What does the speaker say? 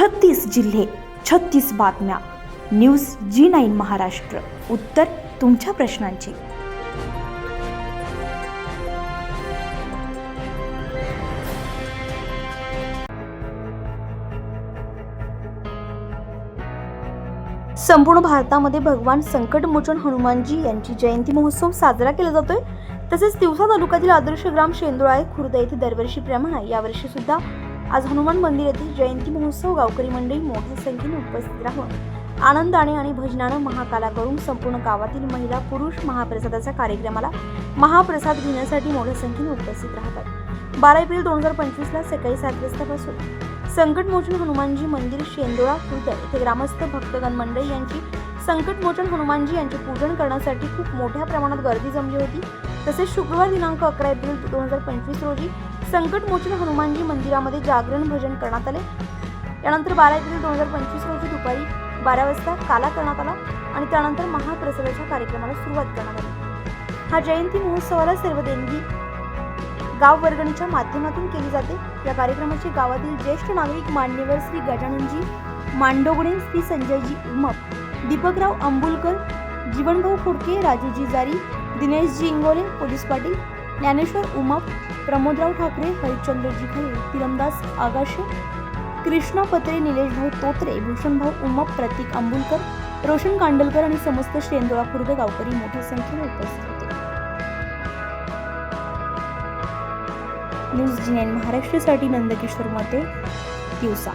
छत्तीस जिल्हे छत्तीस बातम्या. News G nine Maharashtra. उत्तर तुमच्या प्रश्नांची. संपूर्ण भारतामध्ये भगवान संकटमोचन हनुमानजी यांची जयंती महोत्सव साजरा केला जातोय. तसेच तिवसा तालुक्यातील आदर्श ग्राम शेंदुळा आहे खुर्द येथे दरवर्षीप्रमाणे यावर्षी सुद्धा आज हनुमान मंदिर येथील जयंती महोत्सव गावकरी मंडळी मोठ्या संख्येने उपस्थित राहून आनंदाने आणि भजनानं महाकालाकडून संपूर्ण गावातील महिला पुरुष महाप्रसादाच्या कार्यक्रमाला महाप्रसाद घेण्यासाठी मोठ्या संख्येने उपस्थित राहतात. बारा एप्रिल दोन हजार पंचवीसला सकाळी सात वाजतापासून संकटमोचन हनुमानजी मंदिर शेंदोळा खुर्द येथे ग्रामस्थ भक्तगण मंडळी यांची संकटमोचन हनुमानजी यांचे पूजन करण्यासाठी खूप मोठ्या प्रमाणात गर्दी जमली होती. तसेच शुक्रवार दिनांक अकरा एप्रिल दोन हजार पंचवीस रोजी संकटमोचन हनुमानजी मंदिरामध्ये जागरण भजन करण्यात आले. यानंतर बारा एप्रिल दोन हजार पंचवीस रोजी दुपारी बारा वाजता काला करण्यात आला आणि त्यानंतर महाप्रसादाच्या कार्यक्रमाला सुरुवात करण्यात आली. हा जयंती महोत्सवाला सर्व देणगी गाव वर्गणीच्या माध्यमातून केली जाते. या कार्यक्रमाचे गावातील ज्येष्ठ नागरिक मान्यवर श्री गजाननजी मांडोगणे श्री संजयजी उमप दीपकराव अंबुलकर जीवनभाऊ फुडके राजूजी जारी दिनेशजी इंगोले पोलीस पाटील ज्ञानेश्वर उमा प्रमोदराव ठाकरे हरिश्चंद्रजी खळे तिरंदाज आगाशे कृष्णा पत्रे निलेशभाऊ तोत्रे भूषणभाऊ उमा प्रतीक अंबुलकर रोशन कांडलकर आणि समस्त शेंदोळा खुर्द गावकरी मोठ्या संख्येने उपस्थित होते. न्यूज जी नाईन महाराष्ट्रासाठी नंदकिशोर मते दिवसा.